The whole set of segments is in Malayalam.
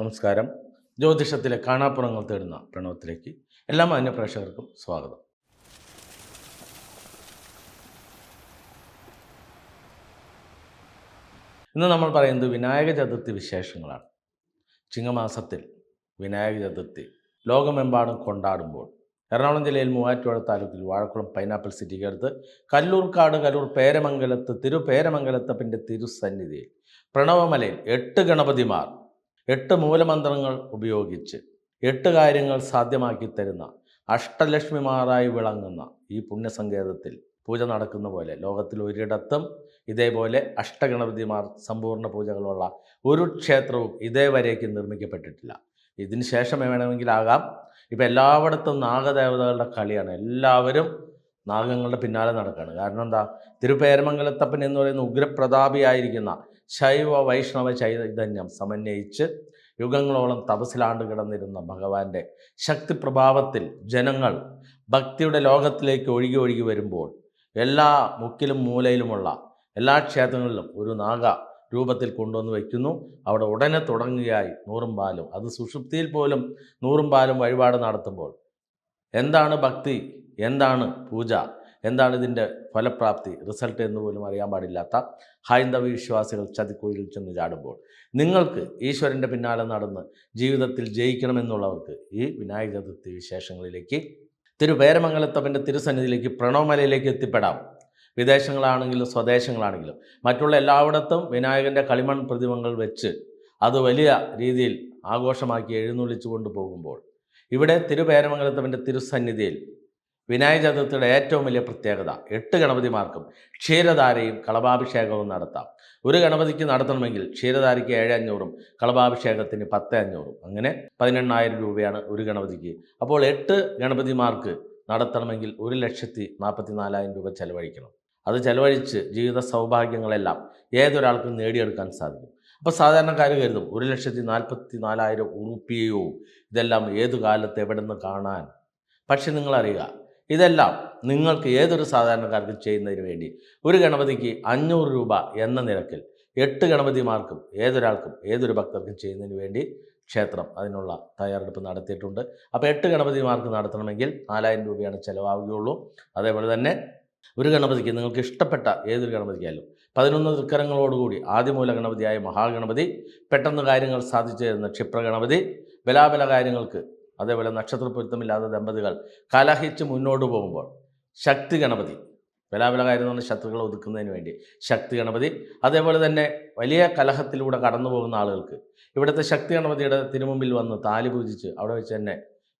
നമസ്കാരം. ജ്യോതിഷത്തിലെ കാണാപ്പുറങ്ങൾ തേടുന്ന പ്രണവത്തിലേക്ക് എല്ലാ മാന്യ പ്രേക്ഷകർക്കും സ്വാഗതം. ഇന്ന് നമ്മൾ പറയുന്നത് വിനായക ചതുർത്ഥി വിശേഷങ്ങളാണ്. ചിങ്ങമാസത്തിൽ വിനായക ചതുർത്ഥി ലോകമെമ്പാടും കൊണ്ടാടുമ്പോൾ എറണാകുളം ജില്ലയിൽ മൂവാറ്റുപുഴ താലൂക്കിൽ വാഴക്കുളം പൈനാപ്പിൾ സിറ്റിക്ക് അടുത്ത് കല്ലൂർക്കാട് കല്ലൂർ പേരമംഗലത്ത് തിരുപേരമംഗലത്തപ്പന്റെ തിരുസന്നിധിയിൽ പ്രണവമലയിൽ എട്ട് ഗണപതിമാർ എട്ട് മൂലമന്ത്രങ്ങൾ ഉപയോഗിച്ച് എട്ട് കാര്യങ്ങൾ സാധ്യമാക്കി തരുന്ന അഷ്ടലക്ഷ്മിമാരായി വിളങ്ങുന്ന ഈ പുണ്യസങ്കേതത്തിൽ പൂജ നടക്കുന്ന പോലെ ലോകത്തിൽ ഒരിടത്തും ഇതേപോലെ അഷ്ടഗണപതിമാർ സമ്പൂർണ പൂജകളുള്ള ഒരു ക്ഷേത്രവും ഇതേവരേക്ക് നിർമ്മിക്കപ്പെട്ടിട്ടില്ല. ഇതിന് ശേഷം വേണമെങ്കിലാകാം. ഇപ്പം എല്ലായിടത്തും നാഗദേവതകളുടെ കളിയാണ്. എല്ലാവരും നാഗങ്ങളുടെ പിന്നാലെ നടക്കുകയാണ് കാരണം എന്താ? തിരുപേരമംഗലത്തപ്പൻ എന്ന് പറയുന്ന ഉഗ്രപ്രതാപിയായിരിക്കുന്ന ശൈവ വൈഷ്ണവ ചൈതന്യം സമന്വയിച്ച് യുഗങ്ങളോളം തപസിലാണ്ട് കിടന്നിരുന്ന ഭഗവാന്റെ ശക്തി പ്രഭാവത്തിൽ ജനങ്ങൾ ഭക്തിയുടെ ലോകത്തിലേക്ക് ഒഴുകി ഒഴുകി വരുമ്പോൾ എല്ലാ മുക്കിലും മൂലയിലുമുള്ള എല്ലാ ക്ഷേത്രങ്ങളിലും ഒരു നാഗ രൂപത്തിൽ കൊണ്ടുവന്ന് വയ്ക്കുന്നു. അവിടെ ഉടനെ തുടങ്ങുകയായി നൂറും പാലും. അത് സുഷുപ്തിയിൽ പോലും നൂറും പാലും വഴിപാട് നടത്തുമ്പോൾ എന്താണ് ഭക്തി? എന്താണ് പൂജ? എന്താണ് ഇതിന്റെ ഫലപ്രാപ്തി? റിസൾട്ട് എന്ന് പോലും അറിയാൻ പാടില്ലാത്ത ഹൈന്ദവ വിശ്വാസികൾ ചതിക്കുഴിയിൽ ചെന്ന് ചാടുമ്പോൾ. നിങ്ങൾക്ക് ഈശ്വരന്റെ പിന്നാലെ നടന്ന് ജീവിതത്തിൽ ജയിക്കണമെന്നുള്ളവർക്ക് ഈ വിനായക ചതുർത്ഥി വിശേഷങ്ങളിലേക്ക് തിരുപേരമംഗലത്തപ്പന്റെ തിരുസന്നിധിയിലേക്ക് പ്രണവമലയിലേക്ക് എത്തിപ്പെടാം. വിദേശങ്ങളാണെങ്കിലും സ്വദേശങ്ങളാണെങ്കിലും മറ്റുള്ള എല്ലായിടത്തും വിനായകന്റെ കളിമൺ പ്രതിമകൾ വെച്ച് അത് വലിയ രീതിയിൽ ആഘോഷമാക്കി എഴുന്നള്ളിച്ചു കൊണ്ടുപോകുമ്പോൾ ഇവിടെ തിരുപേരമംഗലത്തവന്റെ തിരുസന്നിധിയിൽ വിനായക ചതുർത്ഥിയുടെ ഏറ്റവും വലിയ പ്രത്യേകത എട്ട് ഗണപതിമാർക്കും ക്ഷീരധാരയും കളഭാഭിഷേകവും നടത്താം. ഒരു ഗണപതിക്ക് നടത്തണമെങ്കിൽ ക്ഷീരധാരയ്ക്ക് ഏഴ് അഞ്ഞൂറും കളഭാഭിഷേകത്തിന് പത്ത് അഞ്ഞൂറും. അങ്ങനെ പതിനെണ്ണായിരം രൂപയാണ് ഒരു ഗണപതിക്ക്. അപ്പോൾ എട്ട് ഗണപതിമാർക്ക് നടത്തണമെങ്കിൽ ഒരു ലക്ഷത്തി നാൽപ്പത്തി നാലായിരം രൂപ ചെലവഴിക്കണം. അത് ചെലവഴിച്ച് ജീവിത സൗഭാഗ്യങ്ങളെല്ലാം ഏതൊരാൾക്കും നേടിയെടുക്കാൻ സാധിക്കും. അപ്പോൾ സാധാരണക്കാർ കരുതും ഒരു ലക്ഷത്തി നാൽപ്പത്തി നാലായിരം ഉറുപ്പിയോ ഇതെല്ലാം ഏതു കാലത്ത് എവിടെ നിന്ന് കാണാൻ? പക്ഷെ നിങ്ങളറിയുക ഇതെല്ലാം നിങ്ങൾക്ക് ഏതൊരു സാധാരണക്കാർക്കും ചെയ്യുന്നതിന് വേണ്ടി ഒരു ഗണപതിക്ക് അഞ്ഞൂറ് രൂപ എന്ന നിരക്കിൽ എട്ട് ഗണപതിമാർക്കും ഏതൊരാൾക്കും ഏതൊരു ഭക്തർക്കും ചെയ്യുന്നതിന് വേണ്ടി ക്ഷേത്രം അതിനുള്ള തയ്യാറെടുപ്പ് നടത്തിയിട്ടുണ്ട്. അപ്പോൾ എട്ട് ഗണപതിമാർക്ക് നടത്തണമെങ്കിൽ നാലായിരം രൂപയാണ് ചിലവാകുകയുള്ളൂ. അതേപോലെ തന്നെ ഒരു ഗണപതിക്ക് നിങ്ങൾക്ക് ഇഷ്ടപ്പെട്ട ഏതൊരു ഗണപതിക്കായാലും പതിനൊന്ന് തൃക്കരങ്ങളോടുകൂടി ആദ്യമൂല ഗണപതിയായ മഹാഗണപതി പെട്ടെന്ന് കാര്യങ്ങൾ സാധിച്ചു തരുന്ന ക്ഷിപ്രഗണപതി ബലാബല കാര്യങ്ങൾക്ക് അതേപോലെ നക്ഷത്രപ്പൊരുത്തമില്ലാത്ത ദമ്പതികൾ കലഹിച്ച് മുന്നോട്ട് പോകുമ്പോൾ ശക്തി ഗണപതി. ബലാബല കാര്യം എന്ന് പറഞ്ഞാൽ ശത്രുക്കളെ ഒതുക്കുന്നതിന് വേണ്ടി ശക്തി ഗണപതി. അതേപോലെ തന്നെ വലിയ കലഹത്തിലൂടെ കടന്നു പോകുന്ന ആളുകൾക്ക് ഇവിടുത്തെ ശക്തി ഗണപതിയുടെ തിരുമുമ്പിൽ വന്ന് താലി പൂജിച്ച് അവിടെ വെച്ച് തന്നെ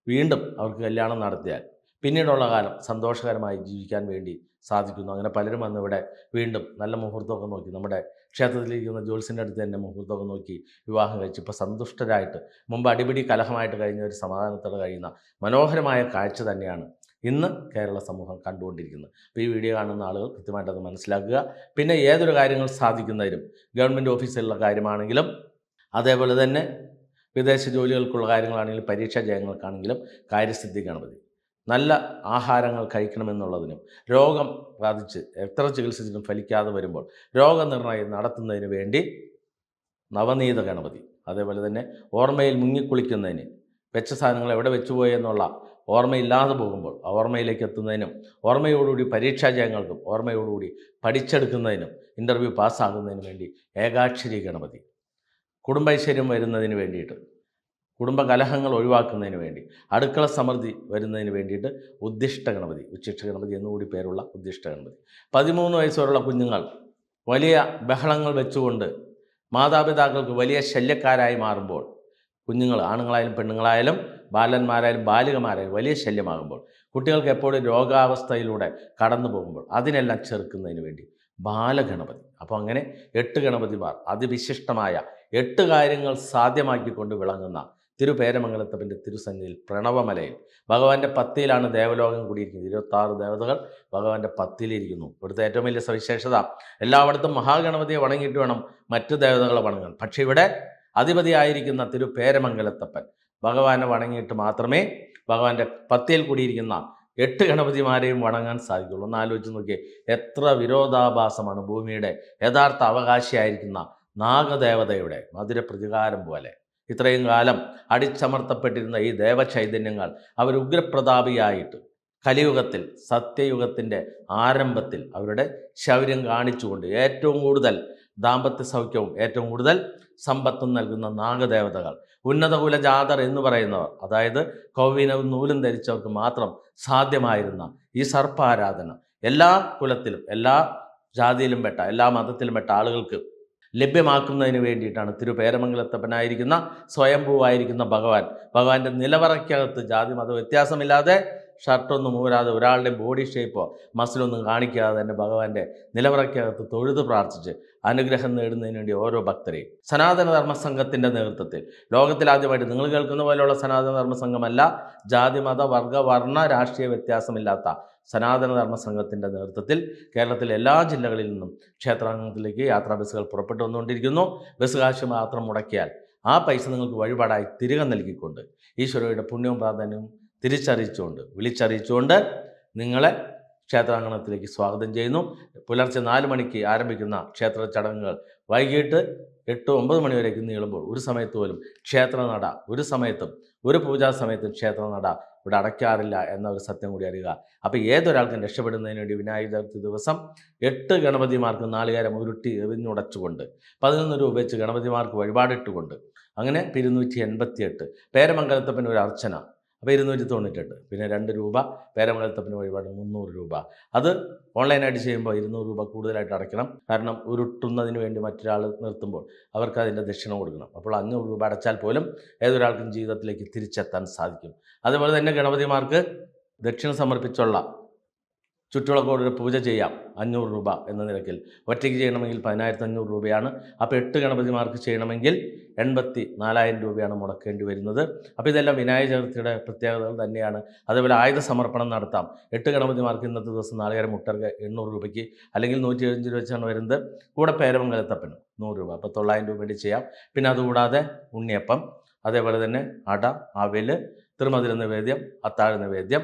വീണ്ടും അവർക്ക് കല്യാണം നടത്തിയാൽ പിന്നീടുള്ള കാലം സന്തോഷകരമായി ജീവിക്കാൻ വേണ്ടി സാധിക്കുന്നു. അങ്ങനെ പലരും വന്ന് ഇവിടെ വീണ്ടും നല്ല മുഹൂർത്തമൊക്കെ നോക്കി. നമ്മുടെ ക്ഷേത്രത്തിലിരിക്കുന്ന ജോത്സ്യന്റെ അടുത്ത് തന്നെ മുഹൂർത്തമൊക്കെ നോക്കി വിവാഹം കഴിച്ച് ഇപ്പോൾ സന്തുഷ്ടരായിട്ട് മുമ്പ് അടിപിടി കലഹമായിട്ട് കഴിഞ്ഞ ഒരു സമാധാനത്തോടെ കഴിയുന്ന മനോഹരമായ കാഴ്ച തന്നെയാണ് ഇന്ന് കേരള സമൂഹം കണ്ടുകൊണ്ടിരിക്കുന്നത്. അപ്പോൾ ഈ വീഡിയോ കാണുന്ന ആളുകൾ കൃത്യമായിട്ട് അത് മനസ്സിലാക്കുക. പിന്നെ ഏതൊരു കാര്യങ്ങൾ സാധിക്കുന്നതിനും ഗവൺമെന്റ് ഓഫീസിലുള്ള കാര്യമാണെങ്കിലും അതേപോലെ തന്നെ വിദേശ ജോലികൾക്കുള്ള കാര്യങ്ങളാണെങ്കിലും പരീക്ഷാ ജയങ്ങൾക്കാണെങ്കിലും കാര്യസിദ്ധി ഗണപതി നല്ല ആഹാരങ്ങൾ കഴിക്കണമെന്നുള്ളതിനും രോഗം ബാധിച്ച് എത്ര ചികിത്സിച്ചിട്ടും ഫലിക്കാതെ വരുമ്പോൾ രോഗനിർണയം നടത്തുന്നതിന് വേണ്ടി നവനീത ഗണപതി അതേപോലെ തന്നെ ഓർമ്മയിൽ മുങ്ങിക്കുളിക്കുന്നതിന് വെച്ച സാധനങ്ങൾ എവിടെ വെച്ചു എന്നുള്ള ഓർമ്മയില്ലാതെ പോകുമ്പോൾ ഓർമ്മയിലേക്ക് എത്തുന്നതിനും ഓർമ്മയോടുകൂടി പരീക്ഷാ ജയങ്ങൾക്കും ഓർമ്മയോടുകൂടി പഠിച്ചെടുക്കുന്നതിനും ഇന്റർവ്യൂ പാസ്സാകുന്നതിനും വേണ്ടി ഏകാക്ഷരി ഗണപതി കുടുംബൈശ്വര്യം വരുന്നതിന് വേണ്ടിയിട്ട് കുടുംബ കലഹങ്ങൾ ഒഴിവാക്കുന്നതിന് വേണ്ടി അടുക്കള സമൃദ്ധി വരുന്നതിന് വേണ്ടിയിട്ട് ഉദ്ദിഷ്ട ഗണപതി ഉച്ചിഷ്ട ഗണപതി എന്നുകൂടി പേരുള്ള ഉദ്ദിഷ്ട ഗണപതി. പതിമൂന്ന് വയസ്സുവരെയുള്ള കുഞ്ഞുങ്ങൾ വലിയ ബഹളങ്ങൾ വെച്ചുകൊണ്ട് മാതാപിതാക്കൾക്ക് വലിയ ശല്യക്കാരായി മാറുമ്പോൾ കുഞ്ഞുങ്ങൾ ആണുങ്ങളായാലും പെണ്ണുങ്ങളായാലും ബാലന്മാരായാലും ബാലികമാരായാലും വലിയ ശല്യമാകുമ്പോൾ കുട്ടികൾക്ക് എപ്പോഴും രോഗാവസ്ഥയിലൂടെ കടന്നു പോകുമ്പോൾ അതിനെല്ലാം ചെറുക്കുന്നതിന് വേണ്ടി ബാലഗണപതി. അപ്പോൾ അങ്ങനെ എട്ട് ഗണപതിമാർ അതിവിശിഷ്ടമായ എട്ട് കാര്യങ്ങൾ സാധ്യമാക്കിക്കൊണ്ട് വിളങ്ങുന്ന തിരുപേരമംഗലത്തപ്പന്റെ തിരുസന്നിധിയിൽ പ്രണവമലയിൽ. ഭഗവാന്റെ പത്തിയിലാണ് ദേവലോകം കൂടിയിരിക്കുന്നത്. ഇരുപത്താറ് ദേവതകൾ ഭഗവാന്റെ പത്തിയിലിരിക്കുന്നു. ഇവിടുത്തെ ഏറ്റവും വലിയ സവിശേഷത എല്ലായിടത്തും മഹാഗണപതിയെ വണങ്ങിയിട്ട് വേണം മറ്റു ദേവതകളെ വണങ്ങാൻ. പക്ഷേ ഇവിടെ അധിപതിയായിരിക്കുന്ന തിരുപേരമംഗലത്തപ്പൻ ഭഗവാനെ വണങ്ങിയിട്ട് മാത്രമേ ഭഗവാന്റെ പത്തിയിൽ കൂടിയിരിക്കുന്ന എട്ട് ഗണപതിമാരെയും വണങ്ങാൻ സാധിക്കുള്ളൂ ഒന്ന് ആലോചിച്ച് നോക്കിയേ എത്ര വിരോധാഭാസമാണ് ഭൂമിയുടെ യഥാർത്ഥ അവകാശിയായിരിക്കുന്ന നാഗദേവതയുടെ മധുര പ്രതികാരം പോലെ. ഇത്രയും കാലം അടിച്ചമർത്തപ്പെട്ടിരുന്ന ഈ ദേവചൈതന്യങ്ങൾ അവർ ഉഗ്രപ്രതാപിയായിട്ട് കലിയുഗത്തിൽ സത്യയുഗത്തിന്റെ ആരംഭത്തിൽ അവരുടെ ശൗര്യം കാണിച്ചുകൊണ്ട് ഏറ്റവും കൂടുതൽ ദാമ്പത്യ സൗഖ്യവും ഏറ്റവും കൂടുതൽ സമ്പത്തും നൽകുന്ന നാഗദേവതകൾ. ഉന്നതകുല ജാതർ എന്ന് പറയുന്നവർ അതായത് കൗവീനവും നൂലും ധരിച്ചവർക്ക് മാത്രം സാധ്യമായിരുന്ന ഈ സർപ്പാരാധന എല്ലാ കുലത്തിലും എല്ലാ ജാതിയിലും പെട്ട എല്ലാ മതത്തിലും പെട്ട ആളുകൾക്ക് ലഭ്യമാക്കുന്നതിന് വേണ്ടിയിട്ടാണ് തിരുപേരമംഗലത്തപ്പനായിരിക്കുന്ന സ്വയംഭൂവായിരിക്കുന്ന ഭഗവാൻ. ഭഗവാന്റെ നിലവറയ്ക്കകത്ത് ജാതി മത വ്യത്യാസമില്ലാതെ ഷർട്ടൊന്നും ഊരാതെ ഒരാളുടെ ബോഡി ഷേപ്പോ മസിലൊന്നും കാണിക്കാതെ തന്നെ ഭഗവാന്റെ നിലവറയ്ക്കകത്ത് തൊഴുത് പ്രാർത്ഥിച്ച് അനുഗ്രഹം നേടുന്നതിന് വേണ്ടി ഓരോ ഭക്തരെയും. സനാതന ധർമ്മ സംഘത്തിന്റെ നേതൃത്വത്തിൽ ലോകത്തിലാദ്യമായിട്ട് നിങ്ങൾ കേൾക്കുന്ന പോലെയുള്ള സനാതന ധർമ്മ സംഘമല്ല. ജാതി മത വർഗ വർണ രാഷ്ട്രീയ വ്യത്യാസമില്ലാത്ത സനാതന ധർമ്മ സംഘത്തിന്റെ നേതൃത്വത്തിൽ കേരളത്തിലെ എല്ലാ ജില്ലകളിൽ നിന്നും ക്ഷേത്രാംഗത്തിലേക്ക് യാത്രാ ബസ്സുകൾ പുറപ്പെട്ടു വന്നുകൊണ്ടിരിക്കുന്നു. ബസ് കാശ് മാത്രം മുടക്കിയാൽ ആ പൈസ നിങ്ങൾക്ക് വഴിപാടായി തിരികെ നൽകിക്കൊണ്ട് ഈശ്വരയുടെ പുണ്യവും പ്രാധാന്യവും തിരിച്ചറിയിച്ചുകൊണ്ട് വിളിച്ചറിയിച്ചുകൊണ്ട് നിങ്ങളെ ക്ഷേത്രാങ്കണത്തിലേക്ക് സ്വാഗതം ചെയ്യുന്നു. പുലർച്ചെ നാല് മണിക്ക് ആരംഭിക്കുന്ന ക്ഷേത്ര ചടങ്ങുകൾ വൈകിട്ട് എട്ട് ഒമ്പത് മണിവരേക്ക് നീളുമ്പോൾ ഒരു സമയത്ത് പോലും ക്ഷേത്രനട ഒരു സമയത്തും ഒരു പൂജാ സമയത്തും ക്ഷേത്രനട ഇവിടെ അടയ്ക്കാറില്ല എന്ന ഒരു സത്യം കൂടി അറിയുക. അപ്പോൾ ഏതൊരാൾക്കും രക്ഷപ്പെടുന്നതിന് വേണ്ടി വിനായക ദിവസം എട്ട് ഗണപതിമാർക്ക് നാളികേരം ഉരുട്ടി എറിഞ്ഞുടച്ചുകൊണ്ട് പതിനൊന്ന് രൂപ വെച്ച് ഗണപതിമാർക്ക് വഴിപാടിട്ടുകൊണ്ട് അങ്ങനെ ഇരുന്നൂറ്റി എൺപത്തിയെട്ട് പേരമംഗലത്തപ്പൻ ഒരു അർച്ചന അപ്പോൾ ഇരുന്നൂറ്റി തൊണ്ണൂറ്റെട്ട്. പിന്നെ രണ്ട് രൂപ പേരമലത്തപ്പിന് വഴിപാട് മുന്നൂറ് രൂപ. അത് ഓൺലൈനായിട്ട് ചെയ്യുമ്പോൾ ഇരുന്നൂറ് രൂപ കൂടുതലായിട്ട് അടയ്ക്കണം. കാരണം ഉരുട്ടുന്നതിന് വേണ്ടി മറ്റൊരാൾ നിർത്തുമ്പോൾ അവർക്ക് അതിന്റെ ദക്ഷിണ കൊടുക്കണം. അപ്പോൾ അഞ്ഞൂറ് രൂപ അടച്ചാൽ പോലും ഏതൊരാൾക്കും ജീവിതത്തിലേക്ക് തിരിച്ചെത്താൻ സാധിക്കും. അതുപോലെ തന്നെ ഗണപതിമാർക്ക് ദക്ഷിണ സമർപ്പിച്ചുള്ള ചുറ്റുവിളക്കോട് പൂജ ചെയ്യാം. അഞ്ഞൂറ് രൂപ എന്ന നിരക്കിൽ. ഒറ്റയ്ക്ക് ചെയ്യണമെങ്കിൽ പതിനായിരത്തി അഞ്ഞൂറ് രൂപയാണ്. അപ്പോൾ എട്ട് ഗണപതിമാർക്ക് ചെയ്യണമെങ്കിൽ എൺപത്തി നാലായിരം രൂപയാണ് മുടക്കേണ്ടി വരുന്നത്. അപ്പോൾ ഇതെല്ലാം വിനായക ചതുർത്ഥിയുടെ പ്രത്യേകതകൾ തന്നെയാണ്. അതേപോലെ ആയുധ സമർപ്പണം നടത്താം. എട്ട് ഗണപതിമാർക്ക് ഇന്നത്തെ ദിവസം നാളികേരം മുട്ടർക്ക് എണ്ണൂറ് രൂപയ്ക്ക് അല്ലെങ്കിൽ നൂറ്റി എഴുപത്തഞ്ച് രൂപ വെച്ചാണ് വരുന്നത്. കൂടെ പേരമംഗലത്തപ്പൻ നൂറ് രൂപ. അപ്പോൾ തൊള്ളായിരം രൂപ വേണ്ടി ചെയ്യാം. പിന്നെ അതുകൂടാതെ ഉണ്ണിയപ്പം അതേപോലെ തന്നെ അട അവൽ തിരുമതിര നിവേദ്യം അത്താഴ നിവേദ്യം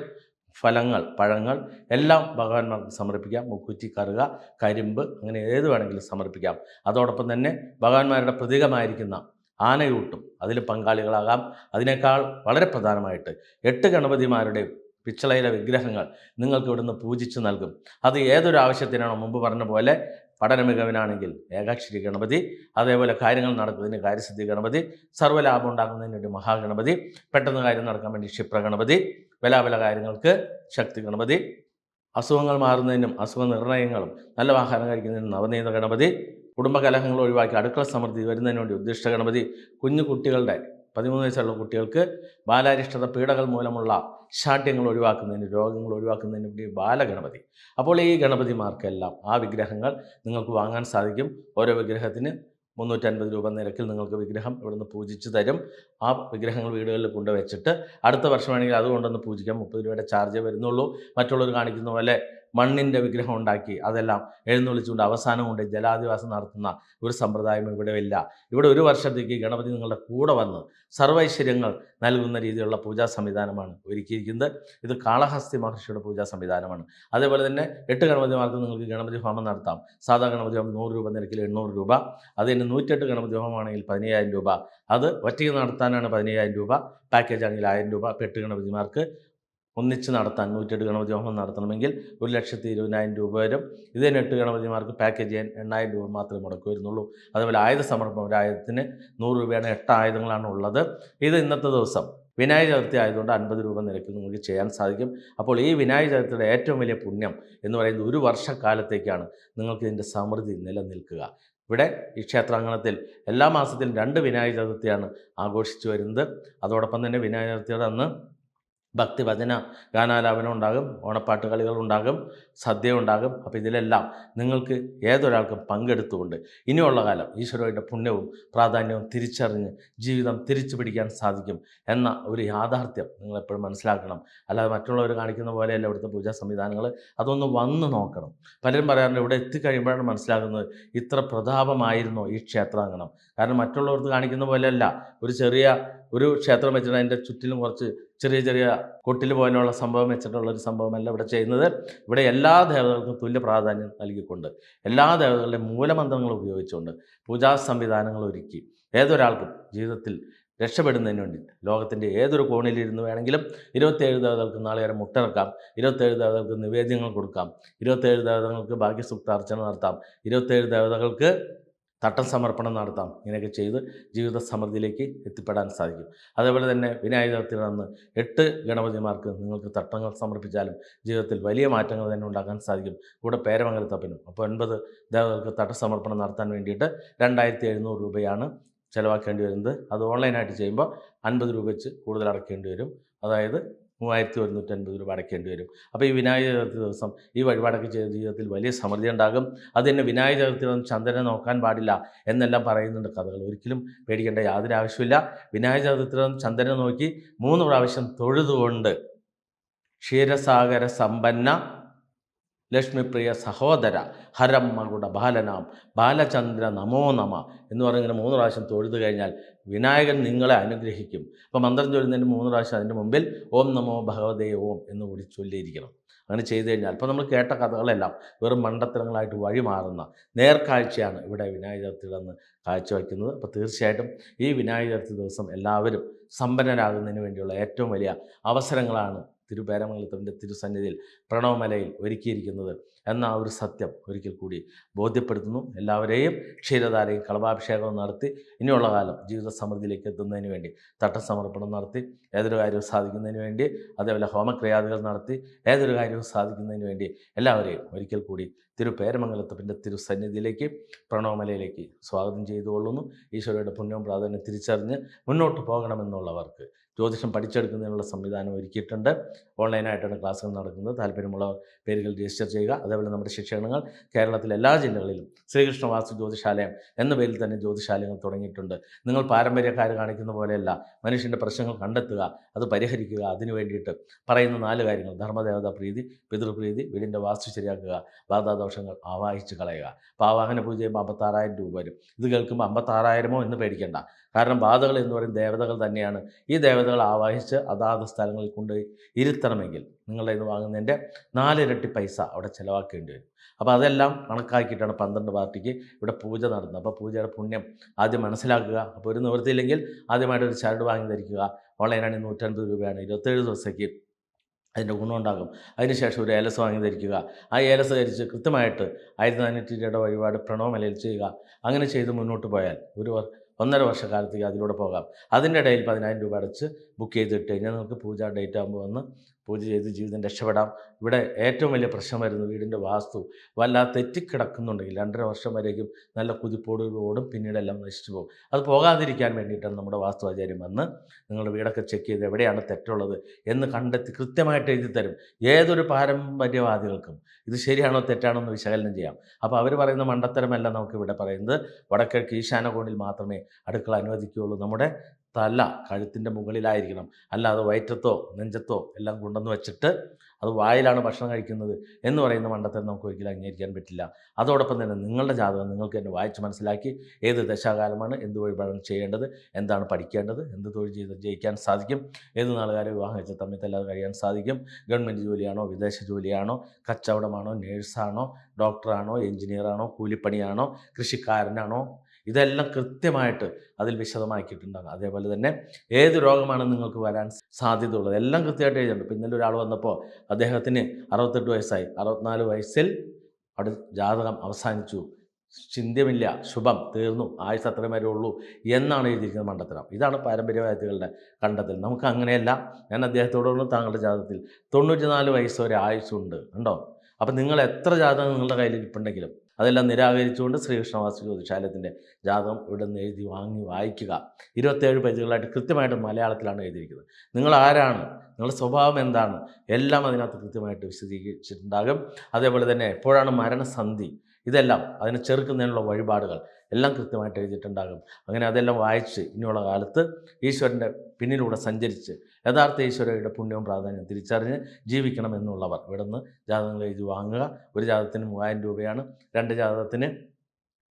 ഫലങ്ങൾ പഴങ്ങൾ എല്ലാം ഭഗവാന്മാർക്ക് സമർപ്പിക്കാം. മുക്കുറ്റി കറുക കരിമ്പ് അങ്ങനെ ഏത് വേണമെങ്കിലും സമർപ്പിക്കാം. അതോടൊപ്പം തന്നെ ഭഗവാന്മാരുടെ പ്രതീകമായിരിക്കുന്ന ആനയൂട്ടും അതിൽ പങ്കാളികളാകാം. അതിനേക്കാൾ വളരെ പ്രധാനമായിട്ട് എട്ട് ഗണപതിമാരുടെയും പിച്ചളയിലെ വിഗ്രഹങ്ങൾ നിങ്ങൾക്ക് ഇവിടുന്ന് പൂജിച്ച് നൽകും. അത് ഏതൊരു ആവശ്യത്തിനാണോ മുമ്പ് പറഞ്ഞ പോലെ പഠന മികവിനാണെങ്കിൽ ഏകാക്ഷരി ഗണപതി അതേപോലെ കാര്യങ്ങൾ നടക്കുന്നതിന് കാര്യസിദ്ധി ഗണപതി സർവലാഭം ഉണ്ടാക്കുന്നതിന് വേണ്ടി മഹാഗണപതി പെട്ടെന്ന് കാര്യം നടക്കാൻ വേണ്ടി ക്ഷിപ്ര ഗണപതി ബലാബല കാര്യങ്ങൾക്ക് ശക്തി ഗണപതി. അസുഖങ്ങൾ മാറുന്നതിനും അസുഖ നിർണയങ്ങളും നല്ല ആഹാരം കഴിക്കുന്നതിനും നവനീത ഗണപതി. കുടുംബകലഹങ്ങൾ ഒഴിവാക്കി അടുക്കള സമൃദ്ധി വരുന്നതിന് വേണ്ടി ഉദ്ദിഷ്ട ഗണപതി. കുഞ്ഞു കുട്ടികളുടെ പതിമൂന്ന് വയസ്സുള്ള കുട്ടികൾക്ക് ബാലാരിഷ്ടത പീഡകൾ മൂലമുള്ള ശാഠ്യങ്ങൾ ഒഴിവാക്കുന്നതിന് രോഗങ്ങൾ ഒഴിവാക്കുന്നതിന് വേണ്ടി ബാലഗണപതി. അപ്പോൾ ഈ ഗണപതിമാർക്കെല്ലാം ആ വിഗ്രഹങ്ങൾ നിങ്ങൾക്ക് വാങ്ങാൻ സാധിക്കും. ഓരോ വിഗ്രഹത്തിന് മുന്നൂറ്റൻപത് രൂപ നിരക്കിൽ നിങ്ങൾക്ക് വിഗ്രഹം ഇവിടുന്ന് പൂജിച്ച് തരും. ആ വിഗ്രഹങ്ങൾ വീടുകളിൽ കൊണ്ടുവച്ചിട്ട് അടുത്ത വർഷം വേണമെങ്കിൽ അത് കൊണ്ടുവന്ന് പൂജിക്കാം. മുപ്പത് രൂപയുടെ ചാർജേ വരുന്നുള്ളൂ. മറ്റുള്ളവർ കാണിക്കുന്ന പോലെ മണ്ണിന്റെ വിഗ്രഹം ഉണ്ടാക്കി അതെല്ലാം എഴുന്നള്ളിച്ചുകൊണ്ട് അവസാനം കൊണ്ട് ജലാധിവാസം നടത്തുന്ന ഒരു സമ്പ്രദായം ഇവിടെ ഇല്ല. ഇവിടെ ഒരു വർഷത്തേക്ക് ഗണപതി നിങ്ങളുടെ കൂടെ വന്ന് സർവൈശ്വര്യങ്ങൾ നൽകുന്ന രീതിയിലുള്ള പൂജാ സംവിധാനമാണ് ഒരുക്കിയിരിക്കുന്നത്. ഇത് കാളഹസ്തി മഹർഷിയുടെ പൂജാ സംവിധാനമാണ്. അതേപോലെ തന്നെ എട്ട് ഗണപതിമാർക്ക് നിങ്ങൾക്ക് ഗണപതി ഹോമം നടത്താം. സാധാ ഗണപതി ഹോമം നൂറ് രൂപ നിരക്കിൽ എണ്ണൂറ് രൂപ. അത് തന്നെ നൂറ്റെട്ട് ഗണപതി ഹോമമാണെങ്കിൽ പതിനയ്യായിരം രൂപ. അത് ഒറ്റയ്ക്ക് നടത്താനാണ് പതിനയ്യായിരം രൂപ. പാക്കേജ് ആണെങ്കിൽ ആയിരം രൂപ. എട്ട് ഗണപതിമാർക്ക് ഒന്നിച്ച് നടത്താൻ നൂറ്റെട്ട് ഗണപതി ഹോമം നടത്തണമെങ്കിൽ ഒരു ലക്ഷത്തി ഇരുപതിനായിരം രൂപ വരും. ഇതിന് എട്ട് ഗണപതിമാർക്ക് പാക്കേജ് ചെയ്യാൻ എണ്ണായിരം രൂപ മാത്രമേ മുടക്ക് വരുന്നുള്ളൂ. അതുപോലെ ആയുധ സമർപ്പണം ഒരു ആയുധത്തിന് നൂറ് രൂപയാണ് എട്ട് ആയുധങ്ങളാണ് ഉള്ളത്. ഇത് ഇന്നത്തെ ദിവസം വിനായക ചതുർത്ഥി ആയതുകൊണ്ട് അൻപത് രൂപ നിരക്കിൽ നിങ്ങൾക്ക് ചെയ്യാൻ സാധിക്കും. അപ്പോൾ ഈ വിനായക ചതുർത്ഥിയുടെ ഏറ്റവും വലിയ പുണ്യം എന്ന് പറയുന്നത് ഒരു വർഷക്കാലത്തേക്കാണ് നിങ്ങൾക്ക് ഇതിന്റെ സമൃദ്ധി നിലനിൽക്കുക. ഇവിടെ ഈ ക്ഷേത്രാങ്കണത്തിൽ എല്ലാ മാസത്തിലും രണ്ട് വിനായക ചതുർത്ഥിയാണ് ആഘോഷിച്ചു വരുന്നത്. അതോടൊപ്പം തന്നെ വിനായക ചതുർത്ഥിയുടെ അന്ന് ഭക്തിഭജന ഗാനാലാപനം ഉണ്ടാകും ഓണപ്പാട്ട് കളികൾ ഉണ്ടാകും സദ്യ ഉണ്ടാകും അപ്പോൾ ഇതിലെല്ലാം നിങ്ങൾക്ക് ഏതൊരാൾക്കും പങ്കെടുത്തുകൊണ്ട് ഇനിയുള്ള കാലം ഈശ്വരയുടെ പുണ്യവും പ്രാധാന്യവും തിരിച്ചറിഞ്ഞ് ജീവിതം തിരിച്ചു പിടിക്കാൻ സാധിക്കും എന്ന ഒരു യാഥാർത്ഥ്യം നിങ്ങൾ എപ്പോഴും മനസ്സിലാക്കണം. അല്ലാതെ മറ്റുള്ളവർ കാണിക്കുന്ന പോലെയല്ല ഇവിടുത്തെ പൂജാ സംവിധാനങ്ങൾ അതൊന്ന് വന്ന് നോക്കണം. പലരും പറയാറുണ്ട് ഇവിടെ എത്തിക്കഴിയുമ്പോഴാണ് മനസ്സിലാക്കുന്നത് ഇത്ര പ്രതാപമായിരുന്നോ ഈ ക്ഷേത്രാങ്കണം. കാരണം മറ്റുള്ളവർക്ക് കാണിക്കുന്ന പോലെയല്ല. ഒരു ചെറിയ ഒരു ക്ഷേത്രം വെച്ചിട്ട് അതിന്റെ ചുറ്റിലും കുറച്ച് ചെറിയ ചെറിയ കൊട്ടിൽ പോകാനുള്ള സംഭവം വെച്ചിട്ടുള്ള ഒരു സംഭവമല്ല ഇവിടെ ചെയ്യുന്നത്. ഇവിടെ എല്ലാ ദേവതകൾക്കും തുല്യ പ്രാധാന്യം നൽകിക്കൊണ്ട് എല്ലാ ദേവതകളുടെ മൂലമന്ത്രങ്ങൾ ഉപയോഗിച്ചുകൊണ്ട് പൂജാ സംവിധാനങ്ങൾ ഒരുക്കി. ഏതൊരാൾക്കും ജീവിതത്തിൽ രക്ഷപ്പെടുന്നതിന് വേണ്ടി ലോകത്തിന്റെ ഏതൊരു കോണിലിരുന്ന് വേണമെങ്കിലും ഇരുപത്തേഴ് ദേവതകൾക്ക് നാളെ വരെ മുട്ടിറക്കാം ഇരുപത്തേഴ് ദേവതകൾക്ക് നിവേദ്യങ്ങൾ കൊടുക്കാം ഇരുപത്തേഴ് ദേവതകൾക്ക് ഭാഗ്യസുക്താർച്ചന നടത്താം ഇരുപത്തേഴ് ദേവതകൾക്ക് തട്ടം സമർപ്പണം നടത്താം. ഇങ്ങനെയൊക്കെ ചെയ്ത് ജീവിത സമൃദ്ധിയിലേക്ക് എത്തിപ്പെടാൻ സാധിക്കും. അതേപോലെ തന്നെ വിനായക ചതുർത്ഥി അന്ന് എട്ട് ഗണപതിമാർക്ക് നിങ്ങൾക്ക് തട്ടങ്ങൾ സമർപ്പിച്ചാലും ജീവിതത്തിൽ വലിയ മാറ്റങ്ങൾ തന്നെ ഉണ്ടാക്കാൻ സാധിക്കും. കൂടെ പേരമംഗലത്തപ്പനും. അപ്പോൾ ഒൻപത് ദേവതകൾക്ക് തട്ട സമർപ്പണം നടത്താൻ വേണ്ടിയിട്ട് രണ്ടായിരത്തി എഴുന്നൂറ് രൂപയാണ് ചിലവാക്കേണ്ടി വരുന്നത്. അത് ഓൺലൈനായിട്ട് ചെയ്യുമ്പോൾ അൻപത് രൂപ വെച്ച് കൂടുതൽ അടക്കേണ്ടി വരും. അതായത് മൂവായിരത്തി ഒരുന്നൂറ്റി അൻപത് രൂപ അടയ്ക്കേണ്ടി വരും. അപ്പോൾ ഈ വിനായക ചതുർത്ഥി ദിവസം ഈ വഴിപാടൊക്കെ ചെയ്ത ജീവിതത്തിൽ വലിയ സമൃദ്ധി ഉണ്ടാകും. അത് തന്നെ വിനായക ചതുർത്ഥി ചന്ദ്രനെ നോക്കാൻ പാടില്ല എന്നെല്ലാം പറയുന്നുണ്ട് കഥകൾ. ഒരിക്കലും പേടിക്കേണ്ട യാതൊരു ആവശ്യമില്ല വിനായക ചതുർത്ഥി ചന്ദ്രനെ നോക്കി മൂന്ന് പ്രാവശ്യം തൊഴുതുകൊണ്ട് ക്ഷീരസാഗര സമ്പന്ന ലക്ഷ്മിപ്രിയ സഹോദര ഹരം മകുട ബാലനാം ബാലചന്ദ്ര നമോ നമ എന്ന് പറഞ്ഞിങ്ങനെ മൂന്ന് പ്രാവശ്യം തൊഴുതു കഴിഞ്ഞാൽ വിനായകൻ നിങ്ങളെ അനുഗ്രഹിക്കും. അപ്പോൾ മന്ത്രം ചൊല്ലുന്നതിന് മൂന്ന് പ്രാവശ്യം അതിന്റെ മുമ്പിൽ ഓം നമോ ഭഗവതേ ഓം എന്ന് കൂടി ചൊല്ലിയിരിക്കണം. അങ്ങനെ ചെയ്തു കഴിഞ്ഞാൽ അപ്പോൾ നമ്മൾ കേട്ട കഥകളെല്ലാം വെറും മണ്ടത്തരങ്ങളായിട്ട് വഴിമാറുന്ന നേർക്കാഴ്ചയാണ് ഇവിടെ വിനായക ചതുർത്ഥി അന്ന് കാഴ്ചവെക്കുന്നത് അപ്പോൾ തീർച്ചയായിട്ടും ഈ വിനായക ചതുർത്ഥി ദിവസം എല്ലാവരും സമ്പന്നരാകുന്നതിന് വേണ്ടിയുള്ള ഏറ്റവും വലിയ അവസരങ്ങളാണ് തിരുപേരമംഗലത്തിന്റെ തിരുസന്നിധിയിൽ പ്രണവമലയിൽ ഒരുക്കിയിരിക്കുന്നത്. എന്ന ഒരു സത്യം ഒരിക്കൽ കൂടി ബോധ്യപ്പെടുത്തുന്നു. എല്ലാവരെയും ക്ഷീരധാരയും കളഭാഭിഷേകവും നടത്തി ഇനിയുള്ള കാലം ജീവിത സമൃദ്ധിയിലേക്ക് എത്തുന്നതിന് വേണ്ടി തട്ടസമർപ്പണം നടത്തി ഏതൊരു കാര്യവും സാധിക്കുന്നതിന് വേണ്ടി അതേപോലെ ഹോമക്രിയാദികൾ നടത്തി ഏതൊരു കാര്യവും സാധിക്കുന്നതിന് വേണ്ടി എല്ലാവരെയും ഒരിക്കൽ കൂടി തിരുപേരമംഗലത്തപ്പന്റെ തിരുസന്നിധിയിലേക്ക് പ്രണവമലയിലേക്ക് സ്വാഗതം ചെയ്തുകൊള്ളുന്നു. ഈശ്വരയുടെ പുണ്യവും പ്രാധാന്യം തിരിച്ചറിഞ്ഞ് മുന്നോട്ട് പോകണമെന്നുള്ളവർക്ക് ജ്യോതിഷം പഠിച്ചെടുക്കുന്നതിനുള്ള സംവിധാനം ഒരുക്കിയിട്ടുണ്ട്. ഓൺലൈനായിട്ടാണ് ക്ലാസ്സുകൾ നടക്കുന്നത്. താല്പര്യമുള്ള പേരുകൾ രജിസ്റ്റർ ചെയ്യുക. അതേപോലെ നമ്മുടെ ശിക്ഷണങ്ങൾ കേരളത്തിലെ എല്ലാ ജില്ലകളിലും ശ്രീകൃഷ്ണ വാസ്തു ജ്യോതിശാലയം എന്ന പേരിൽ തന്നെ ജ്യോതിശാലയങ്ങൾ തുടങ്ങിയിട്ടുണ്ട്. നിങ്ങൾ പാരമ്പര്യക്കാർ കാണിക്കുന്ന പോലെയല്ല. മനുഷ്യന്റെ പ്രശ്നങ്ങൾ കണ്ടെത്തുക അത് പരിഹരിക്കുക അതിനു വേണ്ടിയിട്ട് പറയുന്ന നാല് കാര്യങ്ങൾ. ധർമ്മദേവത പ്രീതി പിതൃപ്രീതി വീടിന്റെ വാസ്തു ശരിയാക്കുക ബാധാദോഷങ്ങൾ ആവാഹിച്ച് കളയുക. പാവാഹന ആവാഹന പൂജ ചെയ്യുമ്പോൾ അമ്പത്താറായിരം രൂപ വരും. ഇത് കേൾക്കുമ്പോൾ അമ്പത്താറായിരമോ എന്ന് പേടിക്കേണ്ട. കാരണം ബാധകൾ എന്ന് പറയുന്ന ദേവതകൾ തന്നെയാണ്. ഈ ദേവതകൾ ആവാഹിച്ച് അതാത് സ്ഥലങ്ങളിൽ കൊണ്ടുപോയി ഇരുത്തണമെങ്കിൽ നിങ്ങളുടെ ഇത് വാങ്ങുന്നതിന്റെ നാലിരട്ടി പൈസ അവിടെ ചിലവാക്കേണ്ടി വരും. അപ്പോൾ അതെല്ലാം കണക്കാക്കിയിട്ടാണ് പന്ത്രണ്ട് പാർട്ടിക്ക് ഇവിടെ പൂജ നടത്തുന്നത് അപ്പോൾ പൂജയുടെ പുണ്യം ആദ്യം മനസ്സിലാക്കുക. അപ്പോൾ ഒരു നിവൃത്തിയില്ലെങ്കിൽ ആദ്യമായിട്ട് ഒരു ചരട് വാങ്ങി ധരിക്കുക. ഓൺലൈനാണെങ്കിൽ നൂറ്റൻപത് രൂപയാണ്. ഇരുപത്തേഴ് ദിവസത്തേക്ക് അതിന്റെ ഗുണമുണ്ടാകും. അതിനുശേഷം ഒരു ഏലസ് വാങ്ങി ധരിക്കുക. ആ ഏലസ് ധരിച്ച് കൃത്യമായിട്ട് ആയിരത്തി നാനൂറ്റി രൂപയുടെ വഴിപാട് പ്രണവമലയിൽ ചെയ്യുക. അങ്ങനെ ചെയ്ത് മുന്നോട്ട് പോയാൽ ഒരു ഒന്നര വർഷക്കാലത്തേക്ക് അതിലൂടെ പോകാം. അതിന്റെ ഇടയിൽ പതിനായിരം രൂപ അടച്ച് ബുക്ക് ചെയ്തിട്ട് കഴിഞ്ഞാൽ നമുക്ക് പൂജ ഡേറ്റ് ആകുമ്പോൾ വന്ന് പൂജ ചെയ്ത് ജീവിതം രക്ഷപ്പെടാം. ഇവിടെ ഏറ്റവും വലിയ പ്രശ്നം വീടിന്റെ വാസ്തു. വല്ലാതെ തെറ്റിക്കിടക്കുന്നുണ്ടെങ്കിൽ രണ്ടര വർഷം വരേക്കും നല്ല പിന്നീട് പിന്നീടെല്ലാം നശിച്ചു പോകും. അത് പോകാതിരിക്കാൻ വേണ്ടിയിട്ടാണ് നമ്മുടെ വാസ്തു ആചാര്യം വന്ന് നിങ്ങളുടെ വീടൊക്കെ ചെക്ക് ചെയ്ത് എവിടെയാണ് തെറ്റുള്ളത് എന്ന് കണ്ടെത്തി കൃത്യമായിട്ട് എഴുതി തരും. ഏതൊരു പാരമ്പര്യവാദികൾക്കും ഇത് ശരിയാണോ തെറ്റാണോ എന്ന് വിശകലനം ചെയ്യാം. അപ്പോൾ അവർ പറയുന്ന മണ്ടത്തരമല്ല നമുക്കിവിടെ പറയുന്നത്. വടക്കിഴക്ക് ഈശാനകോണിൽ മാത്രമേ അടുക്കള അനുവദിക്കുകയുള്ളൂ. നമ്മുടെ തല കഴുത്തിന്റെ മുകളിലായിരിക്കണം. അല്ലാതെ വയറ്റത്തോ നെഞ്ചത്തോ എല്ലാം കൊണ്ടുവന്ന് വെച്ചിട്ട് അത് വായിലാണ് ഭക്ഷണം കഴിക്കുന്നത് എന്ന് പറയുന്ന മണ്ടത്തരം നമുക്ക് ഒരിക്കലും അംഗീകരിക്കാൻ പറ്റില്ല. അതോടൊപ്പം തന്നെ നിങ്ങളുടെ ജാതകം നിങ്ങൾക്ക് തന്നെ വായിച്ച് മനസ്സിലാക്കി ഏത് ദശാകാലമാണ് എന്ത് വഴിപാടാണ് ചെയ്യേണ്ടത് എന്താണ് പഠിക്കേണ്ടത് എന്ത് തൊഴിൽ ചെയ്ത് ജയിക്കാൻ സാധിക്കും ഏത് നാളുകാരെ വിവാഹം കഴിച്ച തമ്മിൽ കഴിയാൻ സാധിക്കും ഗവൺമെന്റ് ജോലിയാണോ വിദേശ ജോലിയാണോ കച്ചവടമാണോ നേഴ്സാണോ ഡോക്ടറാണോ എഞ്ചിനീയറാണോ കൂലിപ്പണിയാണോ കൃഷിക്കാരനാണോ ഇതെല്ലാം കൃത്യമായിട്ട് അതിൽ വിശദമാക്കിയിട്ടുണ്ടാകും. അതേപോലെ തന്നെ ഏത് രോഗമാണ് നിങ്ങൾക്ക് വരാൻ സാധ്യതയുള്ളത്? എല്ലാം കൃത്യമായിട്ട് എഴുതിയിട്ടുണ്ട്. ഇപ്പം ഇന്നലെ ഒരാൾ വന്നപ്പോൾ അദ്ദേഹത്തിന് അറുപത്തെട്ട് വയസ്സായി. അറുപത്തിനാല് വയസ്സിൽ അവിടെ ജാതകം അവസാനിച്ചു. ചിന്ത്യമില്ല. ശുഭം തീർന്നു. ആയുസ് അത്രയും വരെ ഉള്ളൂ എന്നാണ് എഴുതിയിരിക്കുന്നത് മണ്ടത്തരം. ഇതാണ് പാരമ്പര്യവാദികളുടെ കണ്ടെത്തൽ. നമുക്ക് അങ്ങനെയല്ല. ഞാൻ അദ്ദേഹത്തോടുള്ള താങ്കളുടെ ജാതകത്തിൽ തൊണ്ണൂറ്റിനാല് വയസ്സ് വരെ ആയുസ്സുണ്ട്. ഉണ്ടോ അപ്പം നിങ്ങൾ എത്ര ജാതകം നിങ്ങളുടെ കയ്യിൽ ഇരിപ്പുണ്ടെങ്കിലും അതെല്ലാം നിരാകരിച്ചുകൊണ്ട് ശ്രീകൃഷ്ണവാസു ജ്യോതിശാലയത്തിന്റെ ജാതകം ഇവിടെ നിന്ന് എഴുതി വാങ്ങി വായിക്കുക. ഇരുപത്തേഴ് പേജുകളായിട്ട് കൃത്യമായിട്ട് മലയാളത്തിലാണ് എഴുതിയിരിക്കുന്നത്. നിങ്ങൾ ആരാണ്? നിങ്ങളുടെ സ്വഭാവം എന്താണ്? എല്ലാം അതിനകത്ത് കൃത്യമായിട്ട് വിശദീകരിച്ചിട്ടുണ്ടാകും. അതേപോലെ തന്നെ എപ്പോഴാണ് മരണസന്ധി? ഇതെല്ലാം അതിനെ ചെറുക്കുന്നതിനുള്ള വഴിപാടുകൾ എല്ലാം കൃത്യമായിട്ട് എഴുതിയിട്ടുണ്ടാകും. അങ്ങനെ അതെല്ലാം വായിച്ച് ഇനിയുള്ള കാലത്ത് ഈശ്വരന്റെ പിന്നിലൂടെ സഞ്ചരിച്ച് യഥാർത്ഥ ഈശ്വരയുടെ പുണ്യവും പ്രാധാന്യവും തിരിച്ചറിഞ്ഞ് ജീവിക്കണം എന്നുള്ളവർ. ഇവിടുന്ന് ജാതകങ്ങൾ എഴുതി വാങ്ങുക. ഒരു ജാതത്തിന് മൂവായിരം രൂപയാണ്. രണ്ട് ജാതകത്തിന്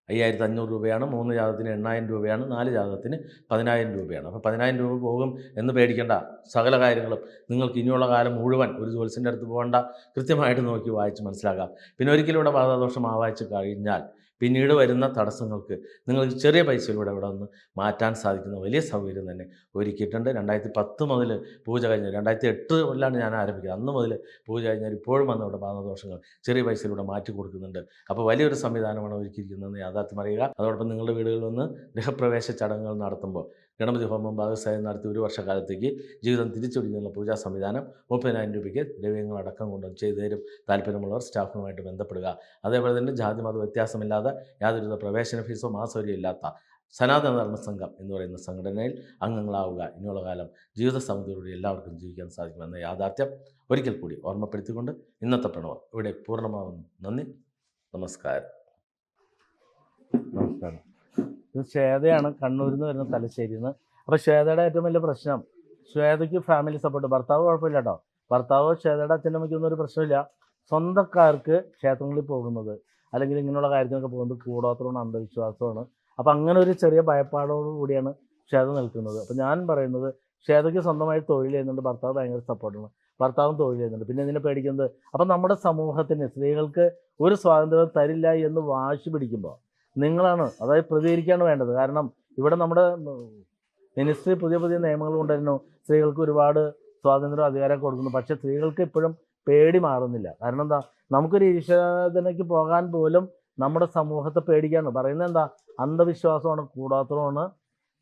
അയ്യായിരത്തി അഞ്ഞൂറ് രൂപയാണ് മൂന്ന് ജാതകത്തിന് എണ്ണായിരം രൂപയാണ് നാല് ജാതകത്തിന് പതിനായിരം രൂപയാണ്. അപ്പോൾ പതിനായിരം രൂപ പോകും എന്ന് പേടിക്കേണ്ട. സകല കാര്യങ്ങളും നിങ്ങൾക്ക് ഇനിയുള്ള കാലം മുഴുവൻ ഒരു ജോത്സ്യന്റെ അടുത്ത് പോകേണ്ട. കൃത്യമായിട്ട് നോക്കി വായിച്ച് മനസ്സിലാക്കാം. പിന്നെ ഒരിക്കലും ഇവിടെ ബാധാദോഷം ആവായിച്ച് കഴിഞ്ഞാൽ പിന്നീട് വരുന്ന തടസ്സങ്ങൾക്ക് നിങ്ങൾക്ക് ചെറിയ പൈസയിലൂടെ ഇവിടെ ഒന്ന് മാറ്റാൻ സാധിക്കുന്ന വലിയ സൗകര്യം തന്നെ ഒരുക്കിയിട്ടുണ്ട്. രണ്ടായിരത്തി പത്ത് മുതൽ പൂജ കഴിഞ്ഞു. രണ്ടായിരത്തി എട്ട് മുതലാണ് ഞാൻ ആരംഭിക്കുന്നത്. അന്ന് മുതൽ പൂജ കഴിഞ്ഞാൽ ഇപ്പോഴും വന്ന ഇവിടെ പാദദോഷങ്ങൾ ചെറിയ പൈസയിലൂടെ മാറ്റി കൊടുക്കുന്നുണ്ട്. അപ്പോൾ വലിയൊരു സംവിധാനമാണ് ഒരുക്കിയിരിക്കുന്നതെന്ന് യാഥാർത്ഥ്യം അറിയുക. അതോടൊപ്പം നിങ്ങളുടെ വീടുകളിൽ നിന്ന് ഗൃഹപ്രവേശ ചടങ്ങുകൾ നടത്തുമ്പോൾ ഗണപതി ഹോമം ഭാഗസ്ഥായം നടത്തി ഒരു വർഷക്കാലത്തേക്ക് ജീവിതം തിരിച്ചൊടിക്കുന്ന പൂജാ സംവിധാനം മുപ്പതിനായിരം രൂപയ്ക്ക് ദ്രവ്യങ്ങളടക്കം കൊണ്ട് ചെയ്തു തരും. താല്പര്യമുള്ളവർ സ്റ്റാഫുമായിട്ട് ബന്ധപ്പെടുക. അതേപോലെ തന്നെ ജാതി മത വ്യത്യാസമില്ലാതെ യാതൊരുവിധ പ്രവേശന ഫീസോ മാസൗകര്യം ഇല്ലാത്ത സനാതന ധർമ്മ സംഘം എന്ന് പറയുന്ന സംഘടനയിൽ അംഗങ്ങളാവുക. ഇനിയുള്ള കാലം ജീവിത സമിതിയിലൂടെ എല്ലാവർക്കും ജീവിക്കാൻ സാധിക്കുമെന്ന യാഥാർത്ഥ്യം ഒരിക്കൽ കൂടി ഓർമ്മപ്പെടുത്തിക്കൊണ്ട് ഇന്നത്തെ പ്രണവം ഇവിടെ പൂർണമാവുന്നു നന്ദി. നമസ്കാരം. നമസ്കാരം. ഇത് ശ്വേതയാണ് കണ്ണൂരിൽ നിന്ന് വരുന്ന തലശ്ശേരിയിൽ നിന്ന്. അപ്പോൾ ശ്വേതയുടെ ഏറ്റവും വലിയ പ്രശ്നം ശ്വേതയ്ക്ക് ഫാമിലി സപ്പോർട്ട് ഭർത്താവ് കുഴപ്പമില്ല കേട്ടോ ഭർത്താവ് ശ്വേതയുടെ അച്ഛന്റെ അമ്മയ്ക്കൊന്നും ഒരു പ്രശ്നമില്ല സ്വന്തക്കാർക്ക് ക്ഷേത്രങ്ങളിൽ പോകുന്നത് അല്ലെങ്കിൽ ഇങ്ങനെയുള്ള കാര്യത്തിനൊക്കെ പോകുന്നത് കൂടോത്രമാണ് അന്ധവിശ്വാസമാണ്. അപ്പം അങ്ങനെ ഒരു ചെറിയ ഭയപ്പാടോടു കൂടിയാണ് ശ്വേത നിൽക്കുന്നത്. അപ്പം ഞാൻ പറയുന്നത് ക്ഷേതയ്ക്ക് സ്വന്തമായി തൊഴിൽ ചെയ്യുന്നുണ്ട് ഭർത്താവ് ഭയങ്കര സപ്പോർട്ടാണ് ഭർത്താവും തൊഴിൽ ചെയ്യുന്നുണ്ട്. പിന്നെ ഇതിനെ പേടിക്കുന്നത് അപ്പം നമ്മുടെ സമൂഹത്തിന് സ്ത്രീകൾക്ക് ഒരു സ്വാതന്ത്ര്യം തരില്ല എന്ന് വാശി പിടിക്കുമ്പോൾ നിങ്ങളാണ്. അതായത് പ്രതികരിക്കുകയാണ് വേണ്ടത്. കാരണം ഇവിടെ നമ്മുടെ മിനിസ്ട്രി പുതിയ പുതിയ നിയമങ്ങൾ കൊണ്ടുവരുന്നു. സ്ത്രീകൾക്ക് ഒരുപാട് സ്വാതന്ത്ര്യം അധികാരം കൊടുക്കുന്നു. പക്ഷേ സ്ത്രീകൾക്ക് ഇപ്പോഴും പേടി മാറുന്നില്ല. കാരണം എന്താ? നമുക്കൊരു ഈശ്വരതനയ്ക്ക് പോകാൻ പോലും നമ്മുടെ സമൂഹത്തെ പേടിക്കാണ്. പറയുന്നത് എന്താ? അന്ധവിശ്വാസമാണ് കൂടാത്തതാണ്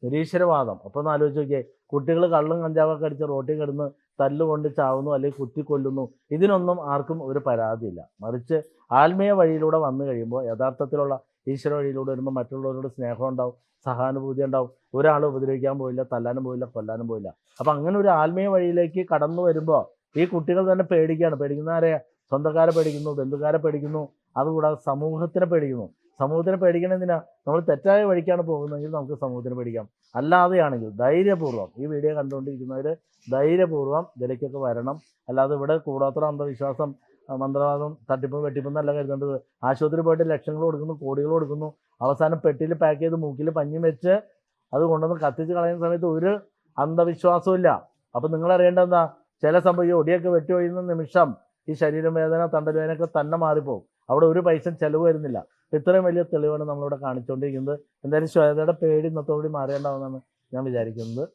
നിരീശ്വരവാദം. അപ്പോൾ ഒന്ന് ആലോചിച്ച് നോക്കിയേ. കുട്ടികൾ കള്ളും കഞ്ചാവൊക്കെ അടിച്ച് റോട്ടിൽ കിടന്ന് തല്ലുകൊണ്ട് ചാവുന്നു അല്ലെങ്കിൽ കുത്തിക്കൊല്ലുന്നു ഇതിനൊന്നും ആർക്കും ഒരു പരാതിയില്ല. മറിച്ച് ആത്മീയ വഴിയിലൂടെ വന്നു കഴിയുമ്പോൾ യഥാർത്ഥത്തിലുള്ള ഈശ്വര വഴിയിലൂടെ വരുമ്പോൾ മറ്റുള്ളവരോട് സ്നേഹം ഉണ്ടാവും സഹാനുഭൂതി ഉണ്ടാവും. ഒരാൾ ഉപദ്രവിക്കാൻ പോയില്ല തല്ലാനും പോയില്ല കൊല്ലാനും പോയില്ല. അപ്പം അങ്ങനെ ഒരു ആത്മീയ വഴിയിലേക്ക് കടന്നു വരുമ്പോൾ ഈ കുട്ടികൾ തന്നെ പേടിക്കുകയാണ്. പേടിക്കുന്ന ആരെയാ സ്വന്തക്കാരെ പേടിക്കുന്നു ബന്ധുക്കാരെ പേടിക്കുന്നു അതുകൂടാതെ സമൂഹത്തിനെ പേടിക്കുന്നു. സമൂഹത്തിനെ പേടിക്കണമെന്തിനാ നമ്മൾ തെറ്റായ വഴിക്കാണ് പോകുന്നതെങ്കിൽ നമുക്ക് സമൂഹത്തിനെ പേടിക്കാം. അല്ലാതെയാണെങ്കിൽ ധൈര്യപൂർവം ഈ വീഡിയോ കണ്ടുകൊണ്ടിരിക്കുന്നവർ ധൈര്യപൂർവം ഇതിലേക്കൊക്കെ വരണം. അല്ലാതെ ഇവിടെ കൂടാത്ര അന്ധവിശ്വാസം മന്ത്രവാദം തട്ടിപ്പും വെട്ടിപ്പും എന്നല്ല കരുതേണ്ടത്. ആശുപത്രി പോയിട്ട് ലക്ഷങ്ങൾ കൊടുക്കുന്നു കോടികൾ കൊടുക്കുന്നു. അവസാനം പെട്ടിയിൽ പാക്ക് ചെയ്ത് മൂക്കിൽ പഞ്ഞി വെച്ച് അത് കൊണ്ടുവന്ന് കത്തിച്ച് കളയുന്ന സമയത്ത് ഒരു അന്ധവിശ്വാസവും ഇല്ല. അപ്പം നിങ്ങൾ അറിയേണ്ടത് എന്താ? ചില സംഭവം ഈ ഒടിയൊക്കെ വെട്ടി ഒഴിയുന്ന നിമിഷം ഈ ശരീരം വേദന തണ്ടൽ തന്നെ മാറിപ്പോകും. അവിടെ ഒരു പൈസ ചെലവ് വരുന്നില്ല. ഇത്രയും വലിയ തെളിവാണ് നമ്മളിവിടെ കാണിച്ചുകൊണ്ടിരിക്കുന്നത്. എന്തായാലും ശ്വേതയുടെ പേടി ഇന്നത്തോടുകൂടി മാറേണ്ടാവുന്നതാണ് ഞാൻ വിചാരിക്കുന്നത്.